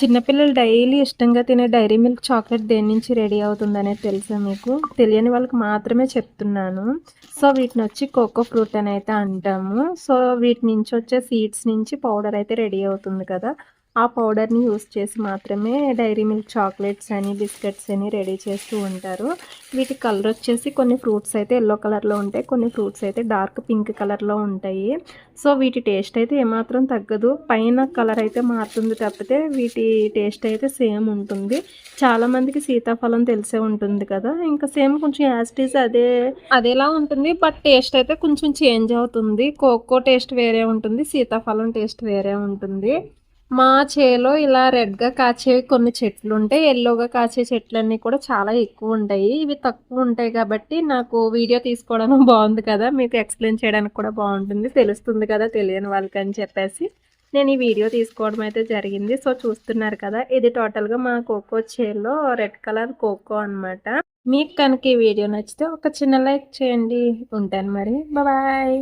చిన్నపిల్లలు డైలీ ఇష్టంగా తినే డైరీ మిల్క్ చాక్లెట్ దేని నుంచి రెడీ అవుతుంది అనేది తెలుసా మీకు? తెలియని వాళ్ళకి మాత్రమే చెప్తున్నాను. సో వీటిని వచ్చి కోకో ఫ్రూట్ అని అయితే అంటాము. సో వీటి నుంచి వచ్చే సీడ్స్ నుంచి పౌడర్ అయితే రెడీ అవుతుంది కదా. ఆ పౌడర్ని యూస్ చేసి మాత్రమే డైరీ మిల్క్ చాక్లెట్స్ అని బిస్కెట్స్ అని రెడీ చేస్తూ ఉంటారు. వీటి కలర్ వచ్చేసి కొన్ని ఫ్రూట్స్ అయితే ఎల్లో కలర్లో ఉంటాయి కొన్ని ఫ్రూట్స్ అయితే డార్క్ పింక్ కలర్లో ఉంటాయి. సో వీటి టేస్ట్ అయితే ఏమాత్రం తగ్గదు. పైన కలర్ అయితే మారుతుంది తప్పితే వీటి టేస్ట్ అయితే సేమ్ ఉంటుంది. చాలామందికి సీతాఫలం తెలిసే ఉంటుంది కదా. ఇంకా సేమ్ కొంచెం యాసిటీస్ అదే అదేలా ఉంటుంది బట్ టేస్ట్ అయితే కొంచెం చేంజ్ అవుతుంది. కోకో టేస్ట్ వేరే ఉంటుంది సీతాఫలం టేస్ట్ వేరే ఉంటుంది. మా చేలో ఇలా రెడ్గా కాచేవి కొన్ని చెట్లు ఉంటాయి ఎల్లోగా కాచే చెట్లన్నీ కూడా చాలా ఎక్కువ ఉంటాయి ఇవి తక్కువ ఉంటాయి కాబట్టి నాకు వీడియో తీసుకోవడం బాగుంది కదా మీకు ఎక్స్ప్లెయిన్ చేయడానికి కూడా బాగుంటుంది తెలుస్తుంది కదా తెలియని వాళ్ళకి అని చెప్పేసి. నేను ఈ వీడియో తీసుకోవడం అయితే జరిగింది. సో చూస్తున్నారు కదా ఇది టోటల్గా మా కోకో చేలో రెడ్ కలర్ కోకో అనమాట మీకు కనుక ఈ వీడియో నచ్చితే ఒక చిన్న లైక్ చేయండి. ఉంటాను మరి. బాయ్.